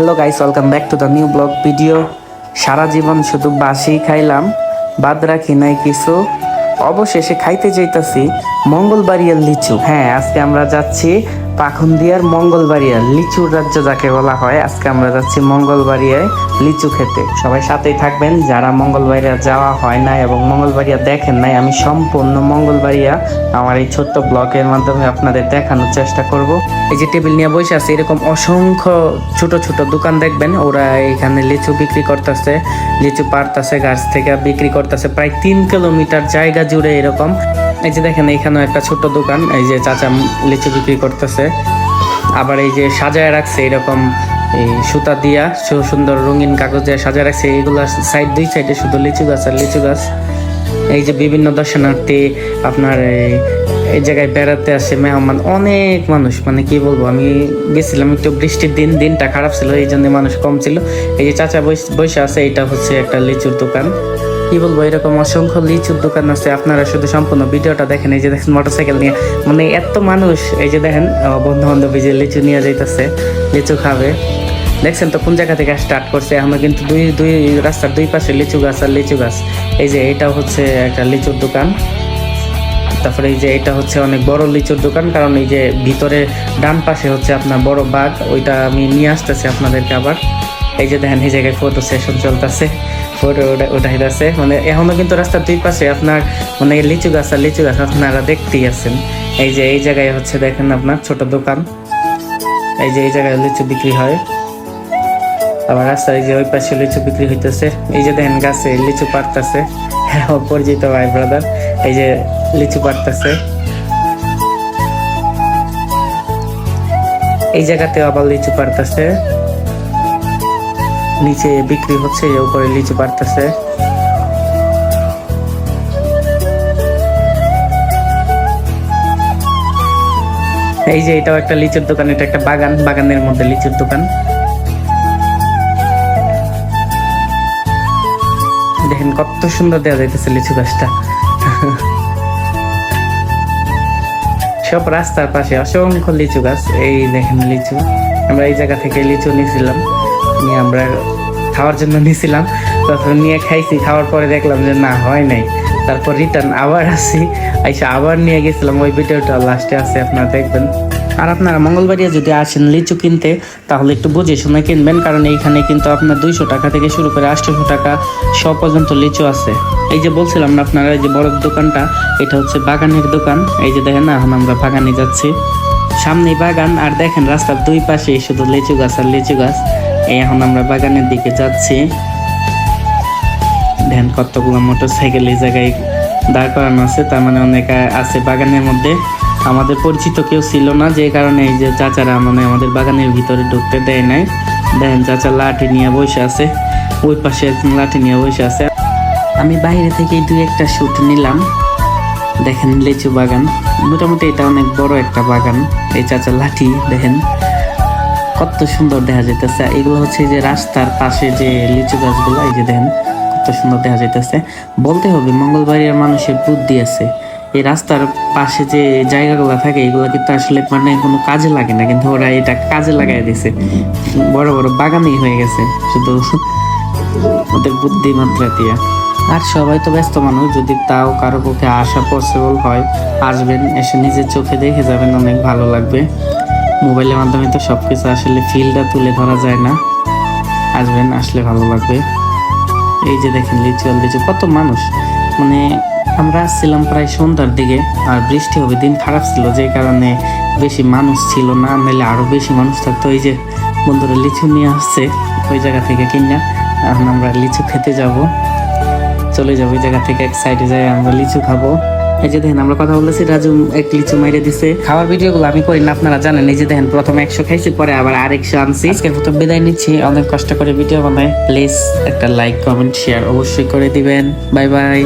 Hello guys, welcome back to the new blog video. সারা জীবন শুধু বাসি খাইলাম, বাদ রাখি নাই কিছু। অবশেষে খাইতে যাইতাছি মঙ্গলবাড়িয়ার লিচু। হ্যাঁ আজকে আমরা যাচ্ছি পাখুন্দিয়ার মঙ্গলবাড়িয়া লিচুর রাজ্য যাকে বলা হয়, আজকে আমরা যাচ্ছি মঙ্গলবাড়িয়ায় লিচু খেতে। সবাই সাথেই থাকবেন, যারা মঙ্গলবাড়িয়া যাওয়া হয় না এবং মঙ্গলবাড়িয়া দেখেন নাই, আমি সম্পূর্ণ মঙ্গলবাড়িয়া আমার এই ছোট্ট ব্লগের মাধ্যমে আপনাদের দেখানোর চেষ্টা করব। এই যে টেবিল নিয়ে বসে আছে, এরকম অসংখ্য ছোট ছোট দোকান দেখবেন, ওরা এখানে লিচু বিক্রি করতেছে, লিচু পারতাছে গাছ থেকে বিক্রি করতেছে, প্রায় তিন কিলোমিটার জায়গা জুড়ে এরকম। এই যে দেখেন এখানেও একটা ছোট দোকান, এই যে চাচা লিচু বিক্রি করতেছে। আবার এই যে সাজায় রাখছে এরকম, এই সুতা দিয়া সুন্দর রঙিন কাগজ দিয়ে সাজায় রাখছে। এইগুলো সাইড দুই সাইডে শুধু লিচু গাছ আর লিচু গাছ। এই যে বিভিন্ন দর্শনার্থী আপনার এই জায়গায় বেড়াতে আসে, মেহমান, অনেক মানুষ। মানে কি বলব, আমি গেছিলাম একটু বৃষ্টির দিন, দিনটা খারাপ ছিল, এই জন্য মানুষ কম ছিল। এই যে চাচা বসে আছে এটা হচ্ছে একটা লিচুর দোকান। কি বলব, এরকম অসংখ্য লিচুর দোকান আছে। আপনারা শুধু সম্পূর্ণ ভিডিওটা দেখেন, এই যে দেখেন মোটরসাইকেল নিয়ে। মানে এত মানুষ, এই যে দেখেন বন্ধু বান্ধব যে লিচু নিয়ে যাইতেছে, লিচু খাবে। দেখছেন তো কোন জায়গা থেকে স্টার্ট করছে? আমরা কিন্তু দুই দুই রাস্তার দুই পাশে লিচু গাছ আর লিচু গাছ। এই যে এটা হচ্ছে একটা লিচুর দোকান। তারপরে এই যে এটা হচ্ছে অনেক বড় লিচুর দোকান, কারণ এই যে ভিতরে ডান পাশে হচ্ছে আপনার বড় বাঘ, ওইটা আমি নিয়ে আসতেছি আপনাদেরকে আবার। এই যে দেখেন, এই জায়গায় ফটো সেশন চলতেছে ফটো উঠাইতেছে। মানে এখনও কিন্তু রাস্তার দুই পাশে আপনার মানে লিচু গাছ আর লিচু গাছ আপনারা দেখতেই আছেন। এই যে এই জায়গায় হচ্ছে দেখেন আপনার ছোট দোকান। এই যে এই জায়গায় লিচু বিক্রি হয়। আবার রাস্তার এই যে ওই পাশে লিচু বিক্রি হইতেছে। এই যে দেখেন গাছে লিচু পারতেছে হ্যাঁ পরিচিত ভাই ব্রাদার এই যে লিচু পারতেছে এই জায়গাতে আবার লিচু পারতেছে নিচে বিক্রি হচ্ছে উপরে লিচু পারতেছে এই যে এটাও একটা লিচুর দোকান, এটা একটা বাগান, বাগানের মধ্যে লিচুর দোকান। দেখেন কত সুন্দর দেওয়া যাইতেছে লিচু গাছটা। সব রাস্তার পাশে অসংখ্য লিচু গাছ, এই দেখেন লিচু। আমরা এই জায়গা থেকে লিচু নিয়েছিলাম, নিয়ে আমরা খাওয়ার জন্য নিয়েছিলাম তখন নিয়ে খাইছি, খাওয়ার পরে দেখলাম যে না, হয় নাই। তারপর রিটার্ন আবার আসি। আইসা আবার নিয়ে গেছিলাম, ওই ভিডিওটা লাস্টে আছে, আপনারা দেখবেন। আর আপনারা মঙ্গলবাড়িয়া যদি আসেন লিচু কিনতে, তাহলে একটু বুঝে শুনে কিনবেন, কারণ এইখানে কিন্তু আপনার দুইশো টাকা থেকে শুরু করে আটশোশো টাকা সব পর্যন্ত লিচু আছে। এই যে বলছিলাম না আপনারা, এই যে বড় দোকানটা, এটা হচ্ছে বাগানের দোকান। এই যে দেখেন, এখন আমরা বাগানে যাচ্ছি। সামনে বাগান, আর দেখেন রাস্তার দুই পাশে শুধু লিচু গাছ আর লিচু গাছ। এখন আমরা বাগানের দিকে যাচ্ছি। দেখেন কতগুলো মোটর সাইকেল এই জায়গায় দাঁড় করানো আছে, তার মানে অনেক আছে বাগানের মধ্যে। আমাদের পরিচিত কেউ ছিল না, যে কারণে এই যে চাচারা মানে আমাদের বাগানের ভিতরে ঢুকতে দেয় নাই। দেখেন চাচা লাঠি নিয়ে বসে আছে, ওই পাশে একজন লাঠি নিয়ে বসে আছে। আমি বাইরে থেকে দুই একটা শুট নিলাম। দেখেন লিচু বাগান, মোটামুটি এটা অনেক বড় একটা বাগান, এই চাচা লাঠি, দেখেন। কত সুন্দর দেখা যাইতেছে। এগুলো হচ্ছে যে রাস্তার পাশে যে লিচু গাছগুলো, এই যে দেখেন, কত সুন্দর দেখা যাইতেছে। বলতে হবে মঙ্গলবাড়ির মানুষের বুদ্ধি আছে। এই রাস্তার পাশে যে জায়গাগুলো থাকে, এগুলো কিন্তু আসলে মানে কোনো কাজে লাগে না, কিন্তু ওরা এটা কাজে লাগাই দিছে। বড় বড় বাগানই হয়ে গেছে, শুধু ওদের বুদ্ধিমাত্রা দিয়ে। আর সবাই তো ব্যস্ত মানুষ, যদি তাও কারও পক্ষে আসা পসিবল হয়, আসবেন, এসে নিজের চোখে দেখে যাবেন, অনেক ভালো লাগবে। মোবাইলের মাধ্যমে তো সব কিছু আসলে ফিলটা তুলে ধরা যায় না। আসবেন, আসলে ভালো লাগবে। এই যে দেখেন লিচু আর লিচু কত মানুষ। মানে আমরা আসছিলাম প্রায় সন্ধ্যার দিকে, আর বৃষ্টি হবে, দিন খারাপ ছিল, যে কারণে বেশি মানুষ ছিল না, নাহলে আরও বেশি মানুষ থাকতো। ওই যে বন্ধুরা, লিচু নিয়ে আসছে, ওই জায়গা থেকে কিনা এখন আমরা লিচু খেতে যাব। চলে যাব ওই জায়গা থেকে, এক সাইডে যাই, আমরা লিচু খাব। এই যে দেখেন, আমরা কথা বলেছি রাজু এক লিচু মাইরে দিছে। খাওয়ার ভিডিওগুলো আমি করি না, আপনারা জানেন। এই যে দেখেন, প্রথমে একশো খাইছি, পরে আবার আর একশো আনছি। আজকের মতো বিদায় নিচ্ছি। অনেক কষ্ট করে ভিডিও বানাই। প্লিজ একটা লাইক, কমেন্ট শেয়ার অবশ্যই করে দিবেন। Bye bye.